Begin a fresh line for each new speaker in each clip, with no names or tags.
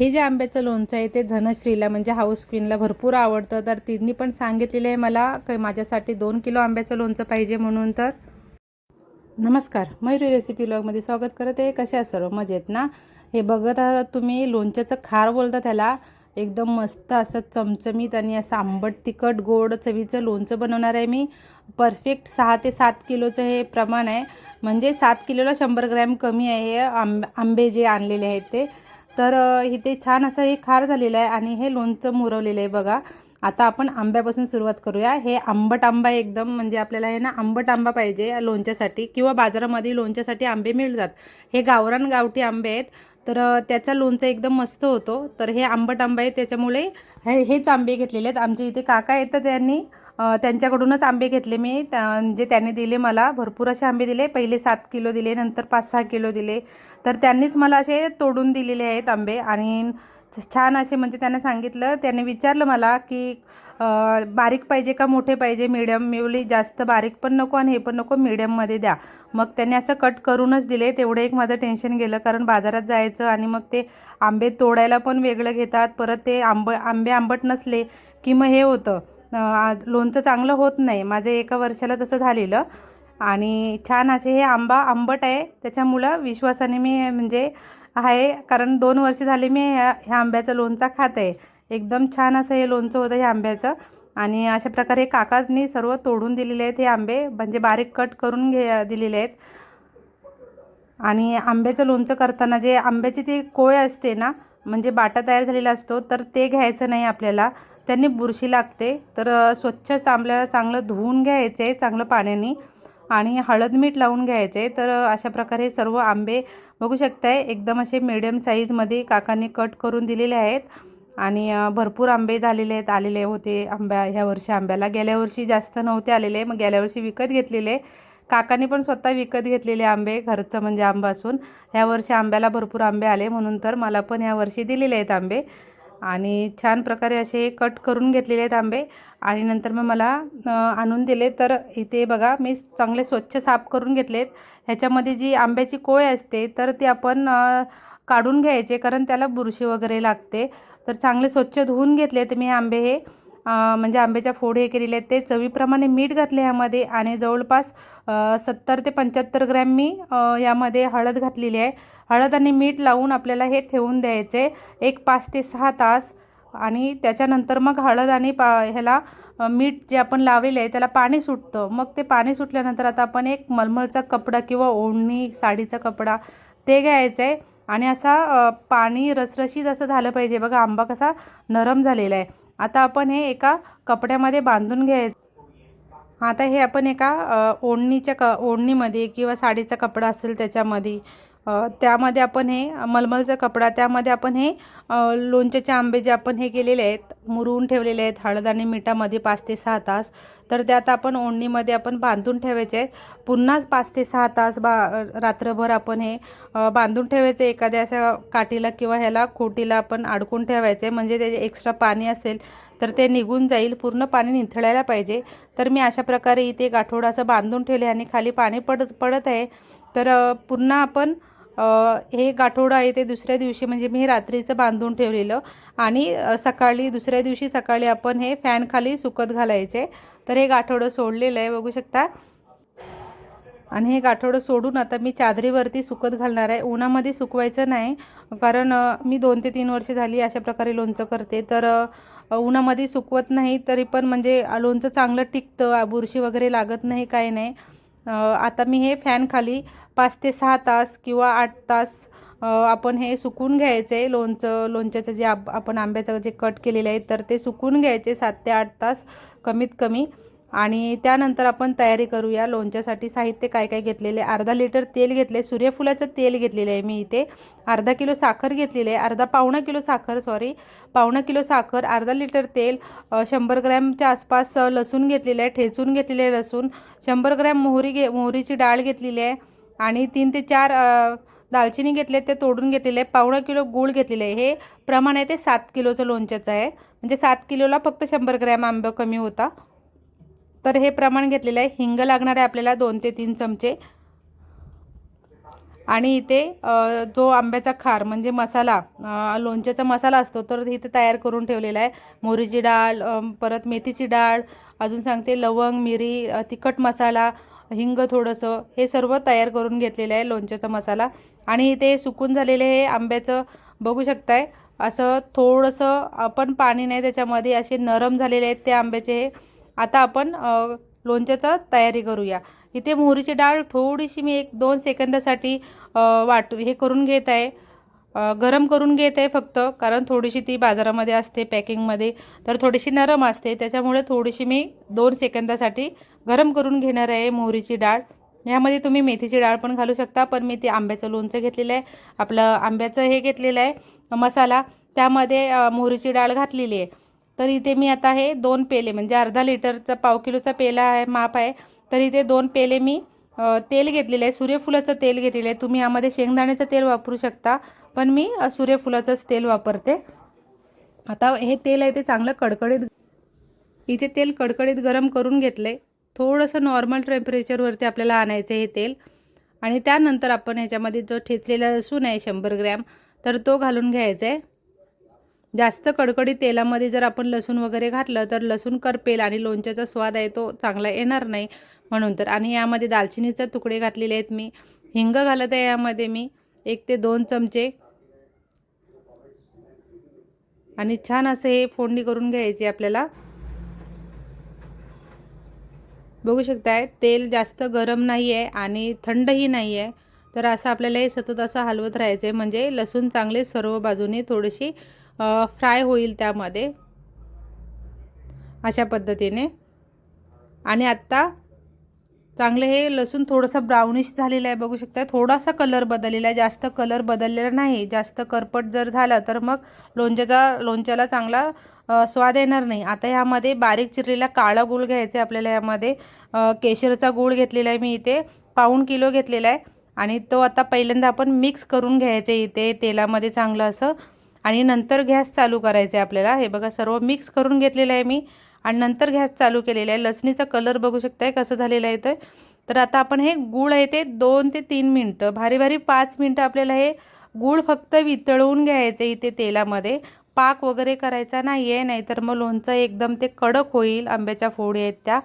हे जे आंब्याचं लोणचं आहे ते धनश्रीला म्हणजे हाऊस क्वीनला भरपूर आवडतं. तर तिने पण सांगितलेलं आहे मला की माझ्यासाठी दोन किलो आंब्याचं लोणचं पाहिजे म्हणून तर. नमस्कार मयुरी रेसिपी ब्लॉगमध्ये स्वागत करत आहे. कशा सर्व? मजेत ना? हे बघत आहात तुम्ही लोणच्याचं खार बोलता त्याला. एकदम मस्त असं चमचमीत आणि असं आंबट तिखट गोड चवीचं लोणचं बनवणार आहे मी. परफेक्ट सहा ते सात किलोचं हे प्रमाण आहे. म्हणजे सात किलोला शंभर ग्रॅम कमी आहे आंब आंबे जे आणलेले आहेत ते. तर इथे छान असं हे खार झालेलं आहे आणि हे लोणचं मुरवलेलं आहे बघा. आता आपण आंब्यापासून सुरुवात करूया. हे आंबट आंबा आहे एकदम म्हणजे आपल्याला हे ना आंबट आंबा पाहिजे लोणच्यासाठी किंवा बाजारामध्ये लोणच्यासाठी आंबे मिळतात. हे गावरान गावठी आंबे आहेत. तर त्याचा लोणचं एकदम मस्त होतो. तर हे आंबट आंबा आहे त्याच्यामुळे हे हेच आंबे घेतलेले आहेत. आमचे इथे काका येतात त्यांनी त्यांच्याकडूनच आंबे घेतले मी. त्या- म्हणजे त्यांनी दिले मला. भरपूर असे आंबे दिले. पहिले सात किलो दिले नंतर पाच सहा किलो दिले. तर त्यांनीच मला असे तोडून दिलेले आहेत आंबे. आणि छान असे म्हणजे त्यांना सांगितलं. त्याने विचारलं मला की बारीक पाहिजे का मोठे पाहिजे? मीडियम मी जास्त बारीक पण नको आणि हे पण नको मीडियममध्ये द्या. मग त्यांनी असं कट करूनच दिले. तेवढं एक माझं टेन्शन गेलं. कारण बाजारात जायचं आणि मग ते आंबे तोडायला पण वेगळं घेतात. परत ते आंब आंबे आंबट नसले की मग हे होतं. लोणचं चांगलं होत नाही. माझं एका वर्षाला तसं झालेलं. आणि छान असे हे आंबा आंबट आहे. त्याच्यामुळं विश्वासाने मी म्हणजे आहे. कारण दोन वर्ष झाले मी ह्या ह्या आंब्याचं लोणचं खात आहे. एकदम छान असं हे लोणचं होतं हे आंब्याचं. आणि अशा प्रकारे काकांनी सर्व तोडून दिलेले आहेत हे आंबे. म्हणजे बारीक कट करून घे दिलेले आहेत. आणि आंब्याचं लोणचं करताना जे आंब्याची ती कोय असते ना म्हणजे बाटा तयार झालेला असतो तर ते घ्यायचं नाही आपल्याला. त्यांनी बुरशी लागते. तर स्वच्छच स्वच्छ आपल्याला चांगलं धुवून घ्यायचं आहे चांगलं पाण्याने आणि हळद मीठ लावून घ्यायचं. आहे तर अशा प्रकारे सर्व आंबे बघू शकताय. एकदम असे मिडियम साईजमध्ये काकांनी कट करून दिलेले आहेत. आणि भरपूर आंबे झालेले आहेत. आलेले होते आंब्या ह्या वर्षी. आंब्याला गेल्या वर्षी जास्त नव्हते आलेले. मग गेल्या वर्षी विकत घेतलेले. काकांनी पण स्वतः विकत घेतलेले आंबे घरचं म्हणजे आंबा असून ह्या वर्षी आंब्याला भरपूर आंबे आले. म्हणून तर मला पण ह्या वर्षी दिलेले आहेत आंबे. आणि छान प्रकारे असे कट करून घेतलेले आहेत आंबे. आणि नंतर मग मला आणून दिले. तर इथे बघा मी चांगले स्वच्छ साफ करून घेतलेत. ह्याच्यामध्ये जी आंब्याची कोय असते तर ती आपण काढून घ्यायचे कारण त्याला बुरशी वगैरे लागते. तर चांगले स्वच्छ धुवून घेतले तर मी आंबे हे. म्हणजे आंब्याच्या फोड हे केलेले आहेत ते. चवीप्रमाणे मीठ घातले ह्यामध्ये. आणि जवळपास सत्तर ते पंच्याहत्तर ग्रॅम मी यामध्ये हळद घातलेली आहे. हळद आणि मीठ लावून आपल्याला हे ठेवून द्यायचे. एक पाच ते सहा तास. आणि त्याच्यानंतर मग हळद आणि पा ह्याला मीठ जे आपण लावलेलं आहे त्याला पाणी सुटतं. मग ते पाणी सुटल्यानंतर आता आपण एक मलमलचा कपडा किंवा ओढणी साडीचा कपडा ते घ्यायचं आहे. आणि असा पाणी रसरशीत असं झालं पाहिजे. बघा आंबा कसा नरम झालेला आहे. आता आपण हे एका कपड्यामध्ये बांधून घ्यायचं आता हे आपण एका ओढणीच्या क ओढणीमध्ये किंवा साडीचा कपडा असेल त्याच्यामध्ये त्यामध्ये आपण हे मलमलचा कपडा त्यामध्ये आपण हे लोणच्याचे आंबे जे आपण हे केलेले आहेत मुरवून ठेवलेले आहेत हळद आणि मिठामध्ये पाच ते सहा तास. तर त्यात आपण ओढणीमध्ये आपण बांधून ठेवायचे आहेत. पुन्हा पाच ते सहा तास बा रात्रभर आपण हे बांधून ठेवायचे. एखाद्या अशा काठीला किंवा ह्याला खोटीला आपण अडकून ठेवायचे. म्हणजे त्याचे एक्स्ट्रा पाणी असेल तर ते निघून जाईल पूर्ण पाणी निथळायला पाहिजे. तर मी अशा प्रकारे इथे गाठोडं असं बांधून ठेवले आणि खाली पाणी पडत पडत आहे. तर पुन्हा आपण हे गाठोडं आहे ते दुसऱ्या दिवशी म्हणजे मी रात्रीचं बांधून ठेवलेलं. आणि सकाळी दुसऱ्या दिवशी सकाळी आपण हे फॅनखाली सुकत घालायचे. तर हे गाठोडं सोडलेलं आहे बघू शकता. आणि हे गाठोडं सोडून आता मी चादरीवरती सुकत घालणार आहे. उन्हामध्ये सुकवायचं नाही. कारण मी दोन ते तीन वर्ष झाली अशा प्रकारे लोणचं करते. तर उन्हामध्ये सुकवत नाही तरी पण म्हणजे लोणचं चांगलं टिकतं बुरशी वगैरे लागत नाही काही नाही. आता मी हे फॅन खाली पाच ते सहा तास किंवा आठ तास आपण हे सुकून घ्यायचं आहे लोणचं लोणच्याचं जे आप आपण आंब्याचं जे कट केलेलं आहे तर ते सुकून घ्यायचे सात ते आठ तास कमीत कमी. आणि त्यानंतर आपण तयारी करूया. लोणच्यासाठी साहित्य काय काय घेतलेले? अर्धा लिटर तेल घेतले. सूर्यफुलाचं तेल घेतलेलं आहे मी इथे. अर्धा किलो साखर घेतलेली आहे. अर्धा पावणा किलो साखर सॉरी पावणा किलो साखर अर्धा लिटर तेल शंभर ग्रॅमच्या आसपास लसूण घेतलेलं आहे. ठेचून घेतलेले आहे लसूण. शंभर ग्रॅम मोहरी घे मोहरीची डाळ घेतलेली आहे. आणि तीन ते चार दालचिनी घेतले ते तोडून घेतलेले आहे पावणा किलो गूळ घेतलेले आहे. हे प्रमाण आहे ते सात किलोचं लोणच्याचं आहे. म्हणजे सात किलोला फक्त शंभर ग्रॅम आंबा कमी होता. तर हे प्रमाण घेतलेलं आहे. हिंग लागणार आहे आपल्याला दोन ते तीन चमचे. आणि इथे जो आंब्याचा खार म्हणजे मसाला लोणच्याचा मसाला असतो तर इथे तयार करून ठेवलेला आहे. मोहरीची डाळ परत मेथीची डाळ अजून सांगते लवंग मिरी तिखट मसाला हिंग थोडंसं हे सर्व तयार करून घेतलेलं आहे लोणच्याचा मसाला. आणि इथे सुकून झालेले हे आंब्याचं बघू शकताय असं थोडंसं आपण पाणी नाही त्याच्यामध्ये असे नरम झालेले आहेत ते आंब्याचे हे. आता आपण लोणच्याचा लोणच्याचं तयारी करूया. इथे मोहरीची डाळ थोडीशी मी एक दोन सेकंदासाठी वाटू वाट हे करून घेत आहे. गरम करून घेत आहे फक्त कारण थोडीशी ती बाजारामध्ये असते पॅकिंगमध्ये तर थोडीशी नरम असते. त्याच्यामुळे थोडीशी मी दोन सेकंदासाठी गरम करून घेणार आहे मोहरीची डाळ. ह्यामध्ये तुम्ही मेथीची डाळ पण घालू शकता पण मी ते आंब्याचं लोणचं घेतलेलं आहे. आपलं आंब्याचं हे घेतलेलं आहे मसाला. त्यामध्ये मोहरीची डाळ घातलेली आहे. तर इथे मी आता हे दोन पेले म्हणजे अर्धा लिटरचा पाव किलोचा पेला आहे माप आहे. तर इथे दोन पेले मी तेल घेतलेलं आहे सूर्यफुलाचं तेल घेतलेलं आहे. तुम्ही यामध्ये शेंगदाण्याचं तेल वापरू शकता पण मी सूर्यफुलाचंच तेल वापरते. आता हे तेल आहे ते चांगलं कडकडीत इथे तेल कडकडीत गरम करून घेतलं आहे थोडंसं नॉर्मल टेम्परेचरवरती आपल्याला आणायचं हे तेल. आणि त्यानंतर आपण ह्याच्यामध्ये जो ठेचलेला लसूण आहे शंभर ग्रॅम तर तो घालून घ्यायचा आहे जास्त कडकडीत तेलामध्ये जर आपण लसूण वगैरे घातलं तर लसूण करपेल आणि लोणच्याचा स्वाद आहे तो चांगला येणार नाही म्हणून तर. आणि यामध्ये दालचिनीचे तुकडे घातलेले आहेत मी. हिंग घालत आहे यामध्ये मी. एक ते दोन चमचे. आणि छान असं हे फोडणी करून घ्यायची आपल्याला. बघू शकताय तेल जास्त गरम नाही आहे आणि थंडही नाही आहे तर असं आपल्याला हे सतत असं हलवत राहायचं आहे म्हणजे लसूण चांगले सर्व बाजूने थोडीशी फ्राय होईल त्यामध्ये. अशा पद्धतीने. आणि आत्ता चांगलं हे लसूण थोडंसं ब्राउनिश झालेलं आहे बघू शकता थोडासा कलर बदललेला आहे. जास्त कलर बदललेला नाही. जास्त करपट जर झाला तर मग लोणच्याचा लोणच्याला चांगला स्वाद येणार नाही. आता ह्यामध्ये बारीक चिरलेला काळा गूळ घ्यायचा आहे आपल्याला यामध्ये केशरचा गूळ घेतलेला आहे मी इथे. पाऊण किलो घेतलेला आहे. आणि तो आता पहिल्यांदा आपण मिक्स करून घ्यायचा आहे इथे तेलामध्ये चांगलं असं. आणि नंतर गॅस चालू करायचं आहे आपल्याला. हे बघा सर्व मिक्स करून घेतलेलं आहे मी. आणि नंतर गॅस चालू केलेला आहे. लसणीचा कलर बघू शकताय कसं झालेलं आहे ते. तर आता आपण हे गूळ आहे ते दोन ते तीन मिनटं भारी भारी पाच मिनटं आपल्याला हे गूळ फक्त वितळवून घ्यायचं इथे तेलामध्ये. पाक वगैरे करायचा नाही आहे नाहीतर मग लोणचं एकदम ते कडक होईल आंब्याच्या फोडी आहेत त्या.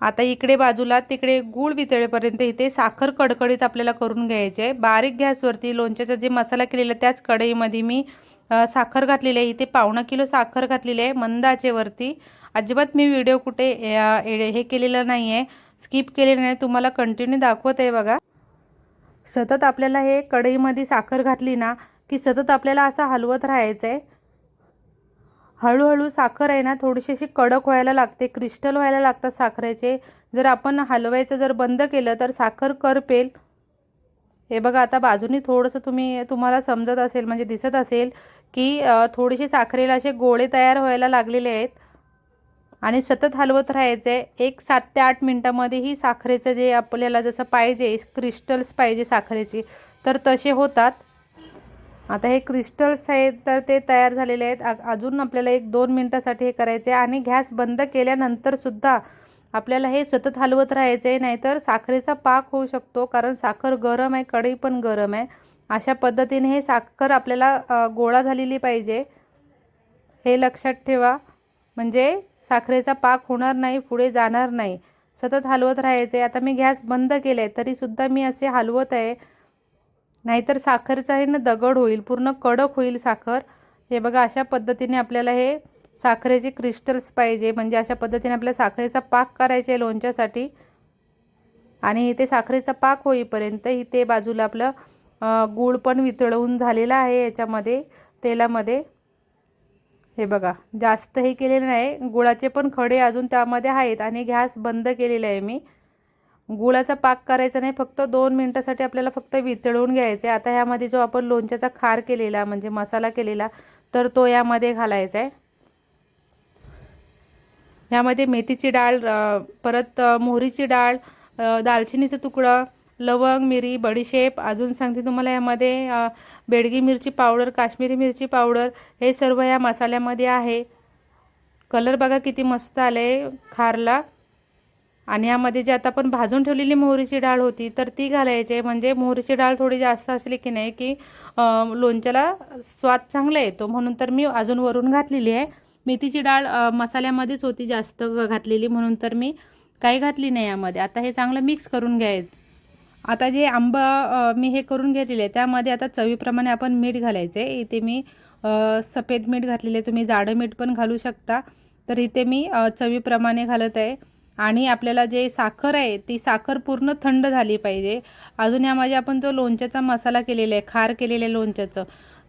आता इकडे बाजूला तिकडे गूळ वितळेपर्यंत इथे साखर कडकडीत आपल्याला करून घ्यायचे. आहे बारीक गॅसवरती लोणच्याचा जे मसाला केलेला त्याच कढईमध्ये मी साखर घातलेली आहे. इथे पावणा किलो साखर घातलेली आहे मंद आचेवरती अजिबात मी व्हिडिओ कुठे हे केलेलं नाही आहे स्किप केलेलं नाही. तुम्हाला कंटिन्यू दाखवत आहे बघा. सतत आपल्याला हे कढईमध्ये साखर घातली ना की सतत आपल्याला असं हलवत राहायचं आहे हळूहळू साखर आहे ना थोडीशी अशी कडक व्हायला लागते क्रिस्टल व्हायला लागतात साखरेचे. जर आपण हलवायचं जर बंद केलं तर साखर करपेल हे बघा आता बाजूनी थोडंसं तुम्ही तुम्हाला समजत असेल म्हणजे दिसत असेल की थोडीशी साखरेला असे गोळे तयार व्हायला लागलेले आहेत. आणि सतत हलवत राहायचं आहे एक सात ते आठ मिनटामध्ये ही साखरेचं जे आपल्याला जसं पाहिजे क्रिस्टल्स पाहिजे साखरेची तर तसे होतात. आता हे क्रिस्टल्स आहेत तर ते तयार झालेले आहेत. अजून आपल्याला एक दोन मिनटासाठी हे करायचे आणि गॅस बंद केल्यानंतरसुद्धा आपल्याला हे सतत हलवत राहायचं आहे नाहीतर साखरेचा पाक होऊ शकतो कारण साखर गरम आहे कढई पण गरम आहे. अशा पद्धतीने हे साखर आपल्याला गोळा झालेली पाहिजे. हे लक्षात ठेवा. म्हणजे साखरेचा पाक होणार नाही पुढे जाणार नाही. सतत हलवत राहायचे आता मी गॅस बंद केला आहे तरीसुद्धा मी असे हलवत आहे. नाहीतर साखरचा आहे ना दगड होईल पूर्ण कडक होईल साखर. हे बघा अशा पद्धतीने आपल्याला हे साखरेचे क्रिस्टल्स पाहिजे. म्हणजे अशा पद्धतीने आपल्याला साखरेचा पाक करायचा आहे लोणच्यासाठी. आणि इथे साखरेचा पाक होईपर्यंत इथे बाजूला आपलं गुळ गूळ पण वितळवून झालेला आहे याच्यामध्ये तेलामध्ये. हे बघा जास्त हे केलेलं नाही. गुळाचे पण खडे अजून त्यामध्ये आहेत आणि गॅस बंद केलेला आहे मी. गुळाचा पाक करायचा नाही फक्त दोन मिनटासाठी आपल्याला फक्त वितळवून घ्यायचं आहे. आता ह्यामध्ये जो आपण लोणच्याचा खार केलेला म्हणजे मसाला केलेला तर तो यामध्ये घालायचा आहे. ह्यामध्ये मेथीची डाळ परत मोहरीची डाळ दालचिनीचं तुकडं लवंग मिरी बडीशेप अजून सांगते तुम्हाला यामध्ये बेडगी मिरची पावडर काश्मीरी मिरची पावडर हे सर्व या मसाल्यामध्ये आहे. कलर बघा किती मस्त आले खारला. आणि यामध्ये जे आता आपण भाजून ठेवलेली मोहरीची डाळ होती तर ती घालायची म्हणजे मोहरीची डाळ थोडी जास्त असली की नाही की लोणच्याला स्वाद चांगला येतो. म्हणून तर मी अजून वरून घातलेली आहे. मेथीची डाळ मसाल्यामध्येच होती जास्त घातलेली म्हणून तर मी काही घातली नाही यामध्ये. आता हे चांगलं मिक्स करून घ्यायचं. आता जे आंबा मी हे करून घेतलेले आहे त्यामध्ये आता चवीप्रमाणे आपण मीठ घालायचे इथे मी सफेद मीठ घातलेले तुम्ही जाडं मीठ पण घालू शकता. तर इथे मी चवीप्रमाणे घालत आहे. आणि आपल्याला जे साखर आहे ती साखर पूर्ण थंड झाली पाहिजे. अजून यामध्ये आपण जो लोणच्याचा मसाला केलेला आहे खार केलेलं आहे लोणच्याचं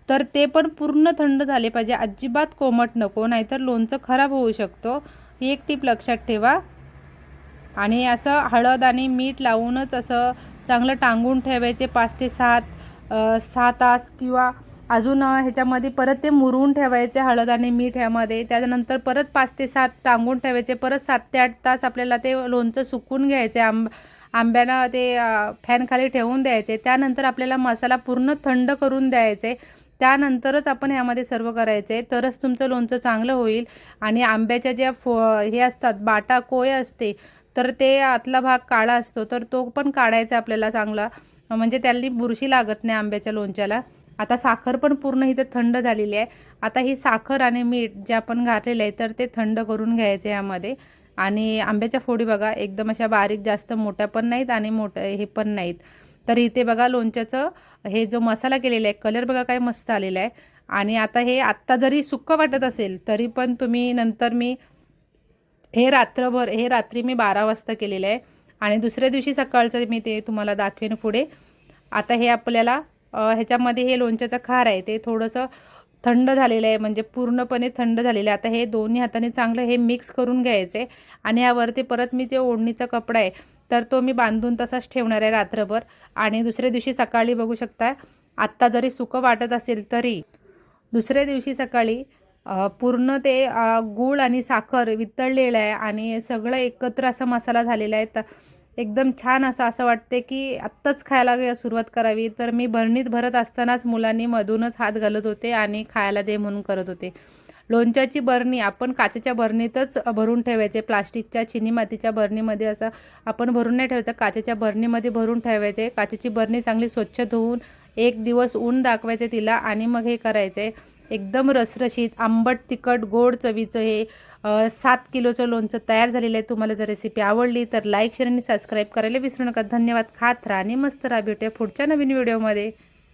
तर ते पण पूर्ण थंड झाले पाहिजे. अजिबात कोमट नको नाहीतर लोणचं खराब होऊ शकतो. ही एक टीप लक्षात ठेवा. आणि असं हळद आणि मीठ लावूनच असं चांगलं टांगून ठेवायचे पाच ते सात सहा तास किंवा अजून ह्याच्यामध्ये परत ते मुरवून ठेवायचे हळद आणि मीठ ह्यामध्ये. त्याच्यानंतर परत पाच ते सात टांगून ठेवायचे. परत सात ते आठ तास आपल्याला ते लोणचं सुकून घ्यायचे. आंब आंब्याला ते फॅनखाली ठेवून द्यायचे. त्यानंतर आपल्याला मसाला पूर्ण थंड करून द्यायचे. त्यानंतरच आपण ह्यामध्ये सर्व करायचे. तरच तुमचं लोणचं चांगलं होईल. आणि आंब्याच्या ज्या फो हे असतात बाटा कोय असते तर ते आतला भाग काळा असतो. तर तो पण काढायचा आपल्याला चांगला. म्हणजे त्यांनी बुरशी लागत नाही आंब्याच्या लोणच्याला. आता साखर पण पूर्ण इथे थंड झालेली आहे. आता ही साखर आणि मीठ जे आपण घातलेलं आहे तर ते थंड करून घ्यायचं यामध्ये. आणि आंब्याच्या फोडी बघा एकदम अशा बारीक जास्त मोठ्या पण नाहीत आणि मोठ्या हे पण नाहीत. तर इथे बघा लोणच्याचं हे जो मसाला केलेला आहे कलर बघा काय मस्त आलेला आहे. आणि आता हे आत्ता जरी सुक्कं वाटत असेल तरी पण तुम्ही नंतर मी हे रात्रभर हे रात्री मी बारा वाजता केलेलं आहे. आणि दुसऱ्या दिवशी सकाळचं मी ते तुम्हाला दाखवेन पुढे. आता हे आपल्याला ह्याच्यामध्ये हे लोणच्याचं खार आहे ते थोडंसं थंड झालेलं आहे म्हणजे पूर्णपणे थंड झालेलं आहे. आता हे दोन्ही हाताने चांगलं हे मिक्स करून घ्यायचं आहे आणि यावरती परत मी ते ओढणीचा कपडा आहे तर तो मी बांधून तसाच ठेवणार आहे रात्रभर. आणि दुसऱ्या दिवशी सकाळी बघू शकता आत्ता जरी सुकं वाटत असेल तरी दुसऱ्या दिवशी सकाळी पूर्ण ते गूळ आणि साखर वितळलेलं आहे आणि सगळं एकत्र असा मसाला झालेला आहे. तर एकदम छान असं असं वाटते की आत्ताच खायला सुरुवात करावी. तर मी भरणीत भरत असतानाच मुलांनी मधूनच हात घालत होते आणि खायला दे म्हणून करत होते. लोणच्याची बरणी आपण काचेच्या बरणीतच भरून ठेवायचे. प्लास्टिकच्या चिनी मातीच्या बरणीमध्ये असं आपण भरून नाही ठेवायचं. काचेच्या बरणीमध्ये भरून ठेवायचे. काचेची बरणी चांगली स्वच्छ धुवून एक दिवस ऊन दाखवायचे तिला आणि मग हे करायचे. एकदम रसरशीत आंबट तिखट गोड चवीचं हे सात किलोचं लोणचं तयार झालेलं आहे. तुम्हाला जर रेसिपी आवडली तर लाईक शेअर आणि सबस्क्राईब करायला विसरू नका. धन्यवाद. खात राहा आणि मस्त राहा. भेटूया पुढच्या नवीन व्हिडिओमध्ये